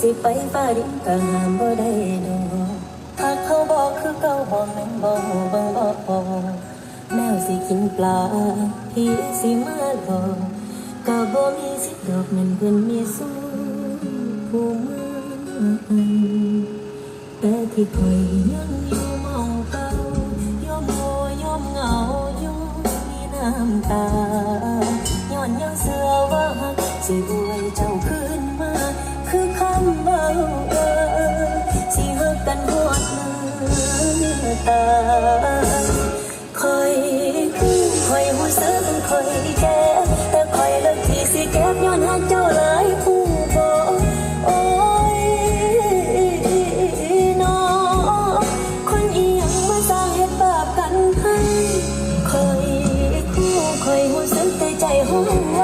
สิไปฟ้าดินก็ห้ามบ่ได้ดอกหากเขาบอกคือเก่าบ่แม่นบ่ฮู้เบิ่งบ่พอแมวสิกินปลาพี่สิมาหลอกก็บ่มีสิดอกนั้นเพิ่นมีสู้ผู้มือแต่ที่คอยยังอยู่เมาเก่ายอมโหยอมเหงาอยู่มีน้ำตาย้อนยังเสือว่าสิบ ตาคอยคอยหูซึกคอยแก่แต่คอยเลิกที่สิแก็บย้อนหักเจ้าหลายผู้บ่โอ้ยน้องคนอีหยังมาสร้างเหตุบาปกันให้คอยคู่คอยหูสึกแต่ใจห้องไหว